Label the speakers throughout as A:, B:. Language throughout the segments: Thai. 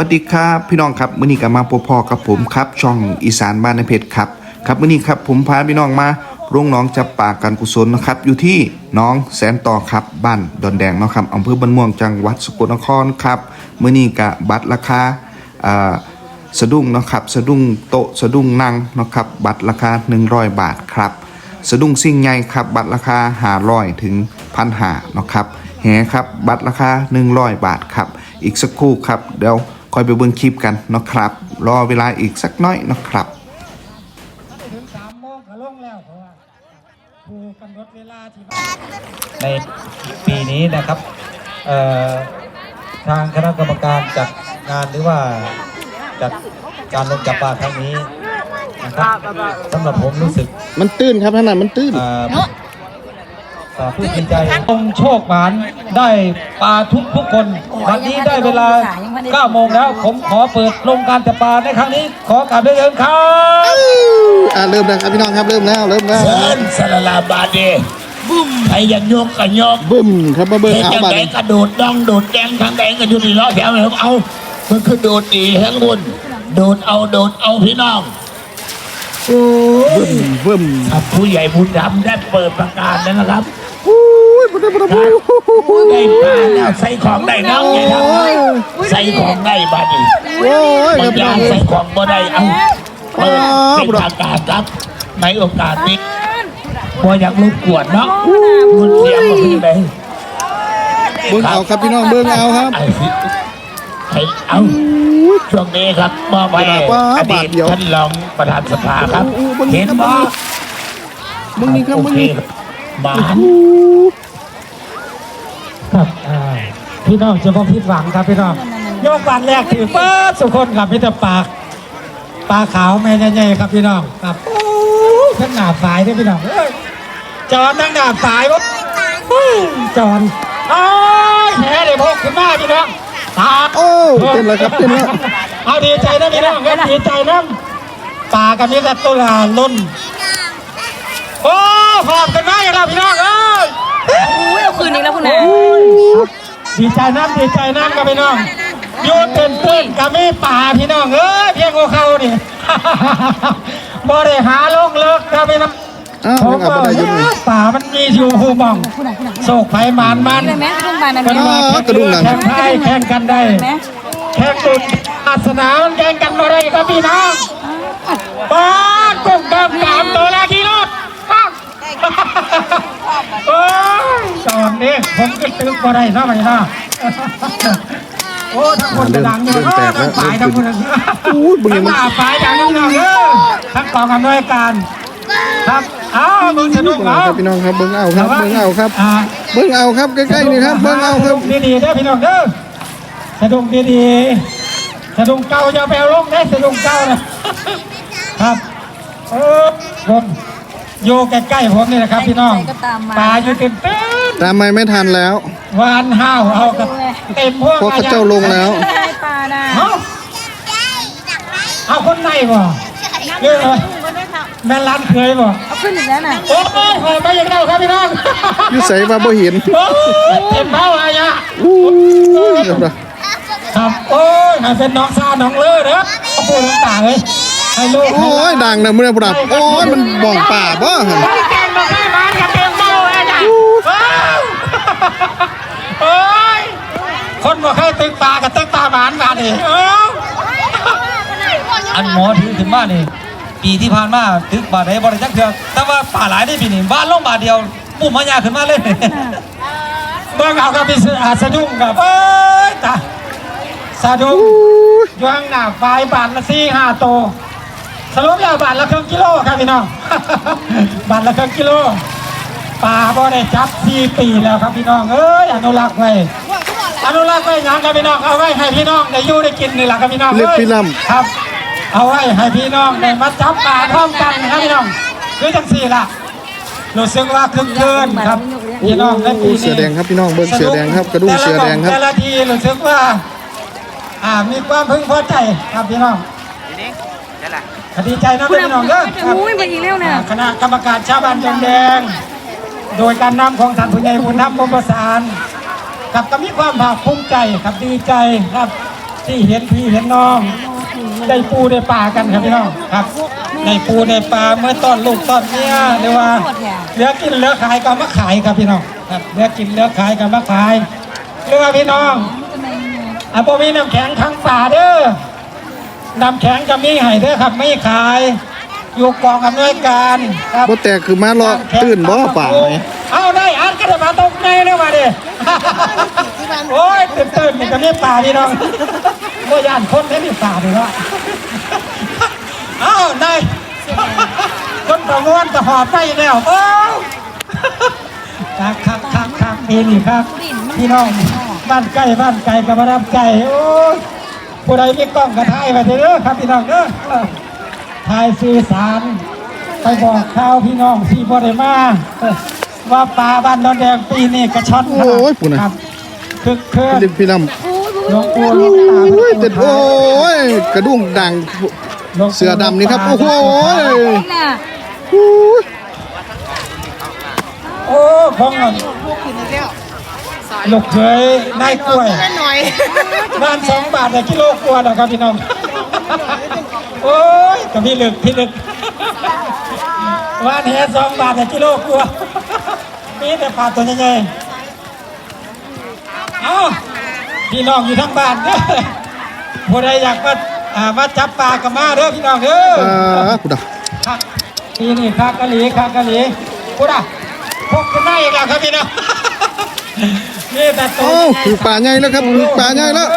A: วัสดีครับพี่น้องครับมื้อนี้ก็มาพบพ่อกับผมครับช่องอีสานบ้านในเพชรครับครับมื้อนี้ครับผมพาพี่น้องมาโรงน้องจับปากการกุศลนะครับ อยู่ที่น้องแสนต่อครับบ้านดอนแดงนะครับอำเภอบ้านม่วงจังหวัดสกลนครครับมื้อนี้กะบัตรราคาอ่าสะดุ้งนะครับสะดุ้งโต๊ะสะดุ้งนั่งนะครับบัตรราคา 100 บาทครับสะดุ้งซิ่งใหญ่ครับบัตรราคา500ถึงพันหานะครับแหครับบัตรราคา 100 บาทครับอีกสักครู่ครับเดี๋ยว คอยไปเบิ่งคลิปกันเนาะครับ รอเวลาอีกสักน้อยเนาะครับ
B: ถึงสามโมงก็ลงแล้วเพราะว่าครูกำหนดเวลาที่บ้านในปีนี้นะครับเอ่อทางคณะกรรมการจัดงานหรือว่าจัดการลงจับปลาครั้งนี้นะครับสำหรับผมรู้สึก
A: มันตื้นครับท่านน่ะมันตื้น
B: เอ่อเอ่อผู้ดีใจองโชคหมานได้ปลาทุกทุกคนวันนี้ได้เวลา9โมงแล้ว ผมขอเปิดลงการจับปลาในครั้งนี้ ขอกราบได้เชิญครับ
A: อ่าเริ่มแล้วครับพี่น้องครับเริ่มแล้วเริ่มแล้ว
C: เซินสลาลาบาเดบุ้มใครอยากยกก็ยก
A: บึ้มครับมาเบิ่ง
C: เห็น
A: เอา
C: จัง
A: บัต
C: ไหน
A: ร
C: กระโดดดองโดดแดงทางแดงก็อยู่ในล้อแถวเลยเอามันคือโดดดีทั้งบนโดดเอาโดดเอาพี่น้องโอ้ย
A: บึ้ม
C: ครับผู้ใหญ่บุญธรรมได้เปิดประกาศแล้วนะครับ
A: อุ้ยบุ้มบุ้มบุ้ม
C: ได้ปลาแล้วใส่ของได้น้ำไงครับใส่ของได้บ้านี้
A: โอ้ยค
C: บา
A: รับ
C: ง
A: พี่
C: อ
A: น้อย่างง
C: ใส่ของบ่ได้เอาเปิดเป็นประกาศครับในโอกาสนี้บ่อยากรบกวนเนาะมันเสียงมันเป็นไง
A: เบิ่งเอาครับพี่น้องเบิ่งเอาครับ
C: ไอ้สิไอ้เอาช่วงนี้ครับมอบไป
A: ว่า
C: อบาดี
A: ท
C: ต
A: เดียว
C: ท่านรองประธานสภาครับ
A: อู้อู้
C: เห็นบ่
A: มึงนี่ครับ
C: โอ
A: มึง
C: เค
A: นี่
C: บาน
B: ครับอ่า พี่น้องจะพผิดหวังครับพี่น้องยกวันแรกถือเปิดสุคนครับพี่ตะปากปลาขาวแม่ใหญ่ๆครับพี่น้องครับโอ้ยทั้งหนาฝายด้วยพี่น้องเอ้ยจอนทั้งหนาฝายปุ๊บจอนโอ้ยแห่เดี๋ยวพกขึ้นมาพี่น้องตา
A: โอ้เต็มแล้วครับเต็มแล้ว
B: เอาดีใจนะพี่น้องครับดีใจนะปลากับมีแต่ตัวล้นโอ้พร้อมกันมาอย่างไรพี่น้องเอ้ย
D: อุ้ยเอาคืนอีกแล้วคุณนะ
B: ดีใจน้ำดีใจน้ำกับพี่น้องโยนเป็นปืนกับมีป่าพี่น้องเอ้ยเพียงหัวเขานี่บ่ได้หาลงเลิกครับพี่น้อง
A: อ้าว
B: ผ
A: ยั
B: ม
A: งเอา
B: ว่า
A: ไปได้อยุ่ง
B: ป่ามันมีอยู่หูมอง
D: คุณนะคุณนะ
B: โศกไฟมานมัน
D: เลยไหมทุ่งบานนั้น
B: เป็น
D: ไหม
B: ว่าแข่ง
A: กระดุมหนัง
B: แข่งไทยแข่งกันได้
D: ไหม
B: แข่งตุนศาสนามันแข่งกันมาได้ครับพี่น้องป้าดกุ้งเติมสามตัวแล้วที่รถป้าดโอ้ ยตอนนี้ผมก็ตึกมาได้เนาะพี่น้องโอ้ทั้งคนกระดังอยู่เออทั้งฝ่ายทั้งคน
A: อู้ยบึ้ง
B: ทั้
A: ยังงมัน
B: หน้าฝ่ายทั้งน้องๆเออทั้งกองอำนวยการครับเอ้ามึงสนุก
A: เอา
B: เอา
A: ครับพี่น้องครับเบิ่งเอาครับเบิ่งเอาครับ
B: อ่า
A: เบิ่งเอาครับใกล้ๆนี่ครับเบิ่งเอาครับ
B: สะดุ้งดีๆเด้อพี่น้องเด้อสะดุ้งดีๆสะดุ้งเก่าอย่าไปเอาลงได้สะดุ้งเก่านะครับเออผม อยู่ใกล้ๆผมนี่นะครับพี่น้องปลาอยู่เต็มเต็ม
A: ตามไม่ไม่ทันแล้ว
B: ๆวานห้าวเอากับเต็มพวก
A: เพราะเขาเจ้าลงแล้ว
D: ได้ปลาน่ะ
B: เอาเอาคนในบ่เยอะแม่ร้านเคยบ่
D: เอาขึ้นอีกแล้วน่ะ
B: โอ้ยหอยมาอย่างเดียวครับพี่น้อง
A: อยู่ใส่ว่าบ่เห็น
B: โอ้ยเต็มเท่าอะไรอะ
A: อู้ยครับนะ
B: ครับโอ้ยให้เป็นน้องซาน้องเลือเด้อเอาปูน้องตาเลยให้ลูก
A: โอ้ยดังนะมื้อนี้บ่ดับโอ้ยมันบ่องป่าบ่หั่น
B: ให้แกงมาให้มันอย่าเป็นเมาเลยจ้ะว้าวโอ้ยคนบ่เคยตึกปลากับตึกปลาหมานมาดิเอ้าอันหมอถือถึงบ้านนี่ปีที่ผ่านมาตึกบาทไหนบริจักเถื่อแต่ว่าป่าหลายได้ปีนี้บ้านลงบาทเดียวปุ่มมายาขึ้นมาเลยเบิ่งเอากับพี่อาสะดุ้งกับเอ้ยตาสะดุ้งย่างหนาไฟบาทละสี่ห้าโตว สรุปแล้วบาทละครึ่งกิโลครับพี่น้อง บาทละครึ่งกิโลปลาบ่ได้จับสี่ปีแล้วครับพี่น้องเอ้ยอนุรักษ์ไว้อนุรักษ์ไว้หยังครับพี่น้องเอาไว้ให้พี่น้องได้อยู่ได้กินนี่แหละครับพี่น้อง
A: เล็ก
B: อ้ย
A: พี่ลำ
B: ครับ เอาไว้ให้พี่น้องได้มาจับปลาพร้อมกันนะครับพี่น้องคือจังสี่ล่ะรู้สึกว่าคึกคืนครับพี่น้องในปี
A: โอ้
B: นี้
A: เสือแดงครับพี่น้องเบิ่งเสือแดงครับกระดุมเสือแดงครับ
B: แต่ละทีรู้สึกว่า อ่ามีความพึงพอใจครับพี่น้อง ดีใจนะ
D: คุณ
B: พี่
D: นะ
B: น้องเด้อครับ
D: อุ้ยมาอีกแล้วน่ะ
B: อ่าคณะกรรมการชาวบ้านจงแดง โดยการนำของท่านผู้ใหญ่บุญธรรมพรหมประสานกับก็มีความภาคภูมิใจครับดีใจครับ ที่เห็นพี่เห็นน้องได้ปูได้ปลากันครับพี่น้องครับได้ปูได้ปลาเมื่อต้อนลูกต้อนเมียหรือว่าเหลือกินเหลือขายก็มาขายครับพี่น้องครับเหลือกินเหลือขายก็มาขายหรือว่าพี่น้องอะพอมีน้ำแข็งทั้งป่าเด้อ น้ำแข็งจะมีให้เด้อครับไม่ขาย อยู่กองอำนวยการครับ
A: บ่แต่คือมารอตื่นบ่ป่าไหม
B: เอาได้อันก็ได้มาตกในเลยมาดิโอ้ยตื่นตื่นๆนี่ก็มีป่าพี่น้องโอ้ย่านคนได้มีป่าดีวะเอาได้คนประมวลจะหอบไปแล้วโอ้ครับครับครับครับนี่นี่ครับ พี่น้องบ้านใกล้บ้านไกลกับบ้านไกลโอ้ย ผู้ใดมีกล้องกระถ่ายไปเด้อครับพี่น้องเด้อถ่ายสื่อสาร ไปบอกข่าวพี่น้องที่บริมาเอ้อว่าปลาบ้านดอนแดงปีนี้กระชอน
A: โอ้ยปุ่นน่ะ
B: ครับคือคือ
A: พี่พี่น้
B: หลวงปู่หลวงตาำ
A: โอ้ยเต็ดโอ้ยกระดุ้งดัง
B: หลวงปู่
A: เสือดำนี่ครับโอ้โห
D: น่ะ
A: โอ้ย
B: โอ้ของอ่ะลูกเคยนายกล้วย
D: หน่อย
B: บ้านสองบาทแต่กิโลกว่านะครับพี่น้อง โอ้ยกับพี่ลึกพี่ลึกบ้านแห่สองบาทแต่กิโลกว่ามีแต่ปลาตัวใหญ่ๆเอ้าพี่น้องอยู่ทั้งบ้านเด้อผู้ใดอยากมาอ่ามาจับปลากับมาเด้อพี่น้องเด้อ
A: อ่ากูดา
B: ครับนี่นี่คากะหลีคากะหลีพูดอะพกกันได้อีกแล้วครับพี่น้อง นี่แต่ตัว
A: เอ้าคือป่าใหญ่แล้วครับคือป่าใหญ่แล้ว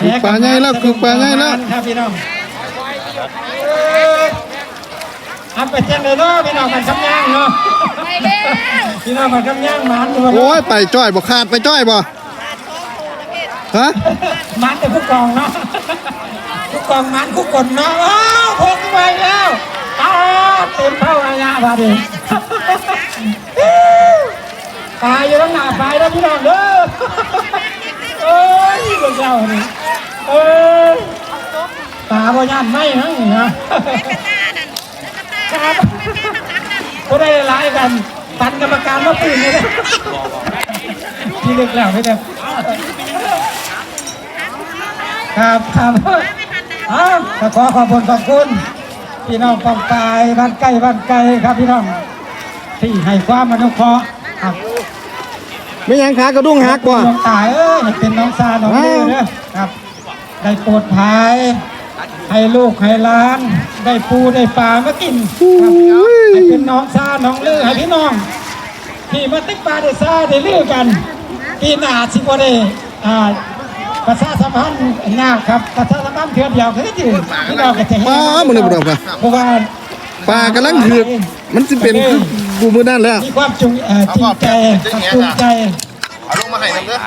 A: คือปลาใหญ่แล้วคือปลาใหญ่แล้ว
B: ครับพี่น้องเอ้ยอันไปเจ้งเลยเนาะพี่น้องมันคำย่างเนาะพี่น้องมันคำย่างหมันอยู่
A: โอ้ยไปจ้อยบ่ขาดไปจ้อยบ่ฮะ
B: หมันแต่ผู้กองเนาะผู้กองหมันผู้กลเนาะอ้าวพกไปแล้วอ้าวเต็มเท่าระยะพอดี ตายอยู่ตั้งหน้าไปแล้วพี่น้องเด้อเอ้ยเด็กเราเนี่ยเอ้ยตาบ่ยันไม่ฮะนี่นะครับก็ได้หลายกันปันกรรมการมาตื่นเลยนะพี่เล็กแล้วไม่ได้ครับครับอ้าวขอขอบคุณขอบคุณพี่น้องปองปายบ้านใกล้บ้านไกลครับพี่น้องที่ให้ความอนุเคราะห์
A: ไม่ยังขากระดุ้งหักบ่
B: น้องตายเอ้ยให้เป็นน้องซาน้องเลือเด้อครับได้โปรดภายให้ลูกให้หล้าน ได้ปูได้ปลามากินครับให้เป็นน้องซาน้องเลือให้พี่น้อง ที่มาตึกปลาได้ซาได้ลือกันปีหน้าสิบ่ได้อ่าประชาสัมพันธ์ยากครับประชาสัมพันธ์เทือเดียวคือที่พี่น้องก็จะเห็น
A: ป้ามื้อนี้บ่ดอกป่ะ
B: เพราะว่า
A: ปลากำลังถือกมันสิเป็นคือ กูมื้อนั้นแล้ว
B: มีความจุงเอ่อจริงใจครับจูงใจ
E: เอาลงมาให้น้ำเด้อ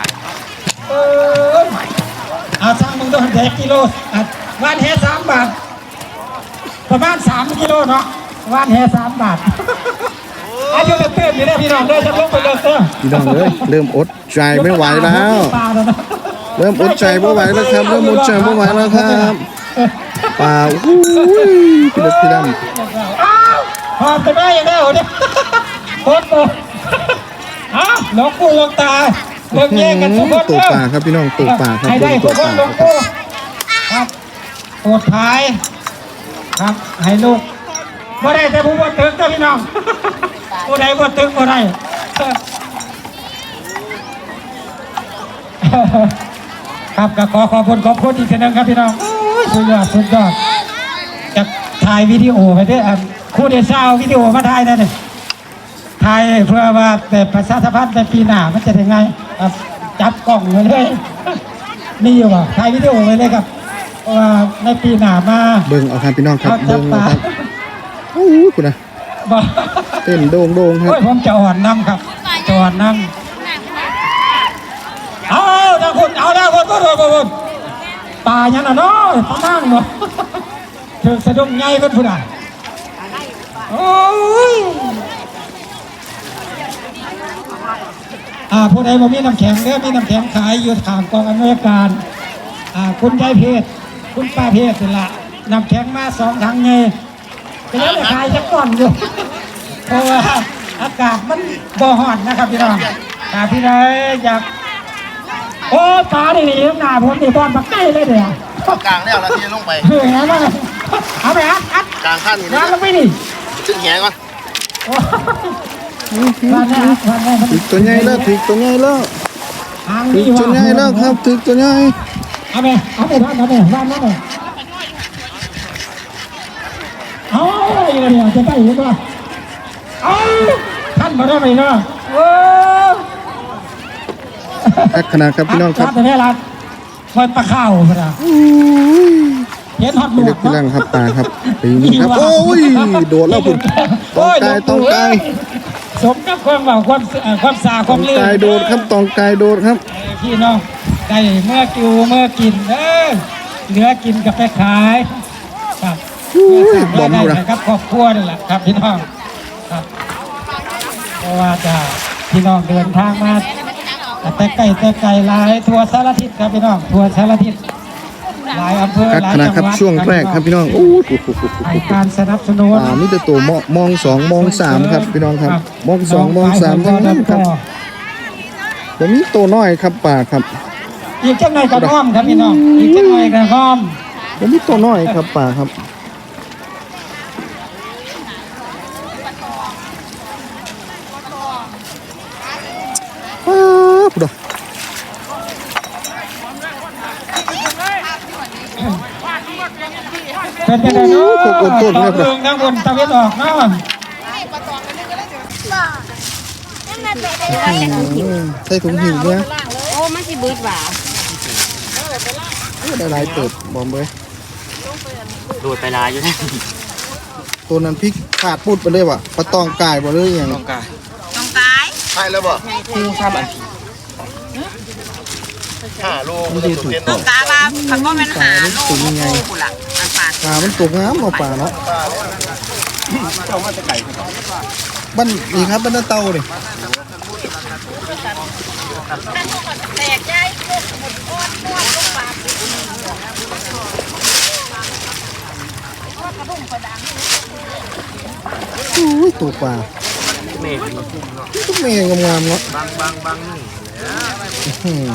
B: เออเอาสร้างมึงต้องแดกกิโลอะวานแห่สามบาท ประมาณสามกิโลเนาะวานแห่สามบาทอายุเต้นอยู่เนี่ยพี่น้องเด้อจะลงไปเลยเด้อ
A: พี่น้องเอ้ยเริ่มอดใจไม่ไหวแล้ว
B: ปลาแล้วนะ
A: เริ่มอดใจไม่ไหวแล้วครับ เริ่มอดใจไม่ไหวแล้วครับป่าอุ้ยพี่เล็กพี่ดำ
B: อ้าวพอจะได้ยังได้เหรอเนี่ยโคตรโตอ้าวหลวงปู่หลวงตาเลิกแย่งกันทุกคน
A: ตัว
B: เด้อ
A: ป่าครับพี่น้องตัวป่าครับ
B: ให้ได้
A: ตั
B: ทุ
A: ว
B: กคน
A: ป่า
B: หลวง
A: ครับ
B: ปู่ครับปวดท้าย ครับให้ลูกบ่ได้แต่ผู้บ่ตึกเด้อพี่น้องผู้ใดบ่ตึกบ่ได้ครับก็ขอขอบคุณขอบคุณอีกทีหนึงครับพี่น้องโอ้ยสุดยอดสุดยอดจะถ่ายวิดีโอไปด้วยอัน ครู่เดชเอาวิดีโอมาถ่ายได้เลยถ่ายเพื่อว่าแต่ประชาสัมพันธ์ในปีหน้ามันจะยังไงครับจับกล้องไว้เลยนี่อยู่ป่ะถ่ายวิดีโอไว้เลยครับเพราะว่าในปีหน้ามา
A: เบิ่งเอาครับพี่น้องครับ
B: เขาจั
A: เบิ่
B: บ
A: ง
B: ป
A: เอา
B: ลา
A: ครับโอ้ยคุณนะ
B: บ่
A: เต้นโด่งโด่งๆครับ
B: โอ้ยผมจะอ่อนน้ำครับจะอ่อนน้ำเอาทางคุณเอาแล้วคุณคุณคุณคุณตายังน่ะเนาะปลานั่งเนาะถึงสะดุ้งไงเพิ่นผู้ใด โอ้ยอ่าผู้ใดบ่มีน้ำแข็งเด้อมีน้ำแข็งขายอยู่ทางกองอำนวยการอ่าคุณยายเพชรคุณป้าเพชรนี่ละน้ำแข็งมาสองถังไงก็ยังได้ขายจักก่อนอยู่ เพราะว่าอากาศมันบ่ฮ้อนนะครับพี่น้องถ้าพี่ใดอยากโอ้ปลาดีๆหน้าผมนี่บอลมาใกล้เลยเดี๋ยว
E: กลางแล้วแล้วที่ลงไป
B: เฮ้ยงั้นว่าเอาไปอัดอัด
E: กลางขั้นนี่
B: งาน
E: นะ
B: ลงไปดิ
E: ถึงแหงก่อน
B: วันนี้วันนี้
A: ถึกตัวใหญ่แล้วถึกตัวใหญ่แล้ว
B: ทาง
A: ถึ
B: นี้
A: กตัวใหญ่แล้วครับถึกตัวใหญ่
B: เอาไปเอาไปวันเอาไปวันนั่นเลยเอาอย่างเดียวจะไปอีกว่าเอาท่านมาได้ไหมเนาะโอ้
A: อักขนาดครับพี่น้องครับ
B: แต่เนี่ยละคอยปลาข้าวพนะเห็นฮอตหม
A: เด็
B: ว
A: ก
B: ก
A: พี่ลังครับปลาครับปีนี้ครับ โอ้ย โดดแล้วคุณตองกายตองกาย
B: สมกับความเบาความเอ่อความสาค
A: ตอ
B: วางมลื่น
A: กายโดดครับตองกายโดดครับ
B: เออพี่น้องได้เมื่อกิวเมื่อกินเออเหลือกินกับไปขายครับ
A: อุ้ย
B: เพื่
A: บอม
B: ได้
A: ดูนะ
B: นะครับครอบครัวนี่แหละครับพี่น้องครับเพราะว่าจะพี่น้องเดินทางมาแต่ไกลแต่ไกลหลายทัวร์สารทิศครับพี่น้องทัวร์สารทิศ หลายอำเภอ
A: อัก
B: หลาย
A: ขนาด
B: จัง
A: ครับ
B: หวัด
A: ช่วงแรกครับพี่น้องโอ้โห
B: ให้การสนับสนุน
A: อ่ามีแต่ตัวมองมองสองมองสามครับพี่น้องครับมองสองมองสามทั้งนั้นครับผมมีตัวน้อยครับป่าครับ
B: อีกจังหน่อยก็อ้อมครับพี่น้องอีกจังหน่อยก็อ้อม
A: ผมมีตัวน้อยครับป่าครับป้าบดอก
B: เป็นยังไงเนาะ
A: โอ้โหโอ้โห
B: ตอกเมืองทั้งบนตะเวนออกเนาะ
A: อืมใส่ถุงหิวเนี่ย
D: โอ้มันสิเบิดหว่า
A: ได้หลายเติบบอมเลย
F: โดดไปลายอยู่นะ
A: ตัวนั้นพริกขาดพูดไปเลยว่ะปลาตองกายบ่เลยอย่าง
F: ต้องการ
D: ต้องตาย
E: ใช่แล้วบ่
F: คู่ข้ามอัน
E: ห้าโล
A: ม่ได้ถูก
E: ต้
A: อง
D: ตายว่าคันบ่แม่นหาโลโลกูล่ะ ป
A: ลามันตกน้ำเอาปลาเนาะบ้านนี่ครับบ้านเตาเนี่ย
D: แตกใจอ้อนอ้วนลูกปา
A: อุ้ยตัวปลา
F: เมฆ
A: ทุกเมย์งามๆเนาะ
E: บางบางบางนี่
A: อื้อหือ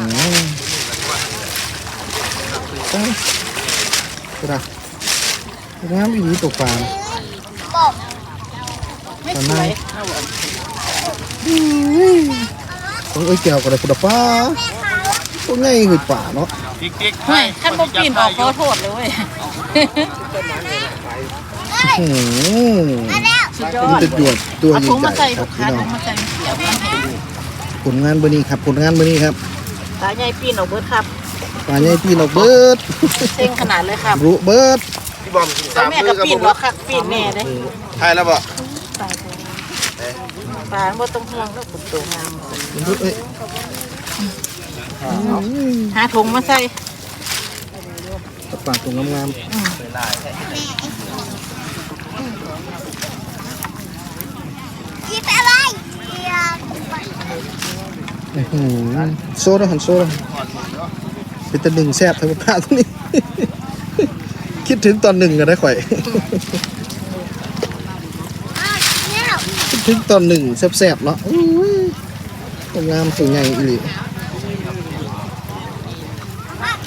A: ไปกระ งามอีนี้ตัวปลานะปลาหน้าต้องเอ้ยแก้วกระดาษกระดาษปลาตัวใหญ่คือปลาเนาะ
E: ติ๊กติ๊ก
D: เฮ้ยคันบ่ปีนออกขอโทษเลยเว้ย
A: อื้อหือ
D: สุดยอ
A: มัน
D: ด
A: จะหยวดตัว
D: เอา
A: ให
D: ถุงมา
A: ญ่
D: ใส่
A: ๆค
D: ลู
A: รับ
D: ก
A: พี่
D: ค้า
A: น้อ
D: ถุ
A: ง
D: งมาใส่เสียบมันให้
A: ผลงานเบอร์นี้ครับผลงานเบอร์นี้ครับ
D: ตาใหญ่ปีนออกเบิดครับ
A: ปลาใหญ่พี่นกเบิด
D: เซ็งขนาดเลยครับ
A: รุเบิด
E: พี่ บอม
D: แต่แม่ก็ปีนบ่คักปีนแน่เด้
E: ใช่แล้วบ่
D: ตายเลยปลาบ่ต้องห่วงแล้วผมตัวงาม
A: รุเอ้ย
D: หาถุงมาใส่
A: ปลาตัวงาม
G: Chị phải bay. Thì, à,
A: ๆอื้อหือโซ่แล้วหันโซ่แล้วเป็นตะหนึ่งแซ่บทั้งปลาตัวนี้ คิดถึงตอนหนึ่งกันได้ข่อย
G: à, nhau.
A: คิดถึงตอนหนึ่งแซ่บๆเนาะอุ้ยตัวงามตัวใหญ่อีหลี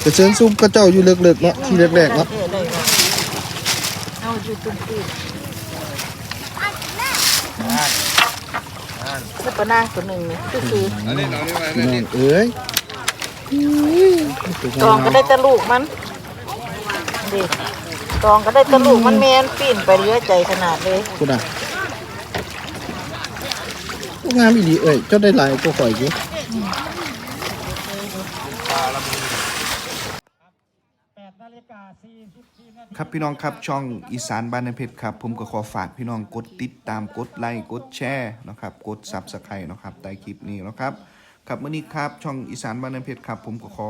A: แต่เชิญซุปกระเจ้าอยู่เลิกๆเนาะที่แรกๆเนาะ
D: เออเลยว่ะเอาอยู่ตุ้มตีนแล้วปลาหน้าตัวหนึ่งเนี่ยก็คือ
A: พี่น้องเอ้ยตัว
D: ตอง
A: งา
D: ก็
A: ม
D: ได้แตะลูกมันเด็ก ตองก็ได้แตะลูกมันแมนปีนไปเรื่อยใจขนาดเลย
A: กูด่ะตัวงามอีหลีเอ้ยเจ้าได้หลายตัวข่อยอยู่
B: 8นาฬิกา44นาที
A: ครับพี่น้องครับช่องอีสานบ้านในเพชรครับ ผมก็ขอฝากพี่น้องกดติดตามกดไลค์กดแชร์นะครับกดซับสไครต์นะครับใต้คลิปนี้นะครับ ครับมื่อนี้ครับช่องอีสานบ้านในเพชรครับ ผมก็ขอ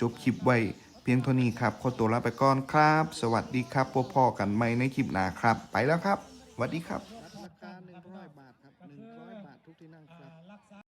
A: จบคลิปไว้เพียงเท่านี้ครับขอตัวลาไปก่อนครับ สวัสดีครับพบพ่อกันใหม่ในคลิปหน้าครับ ไปแล้วครับสวัสดีครับ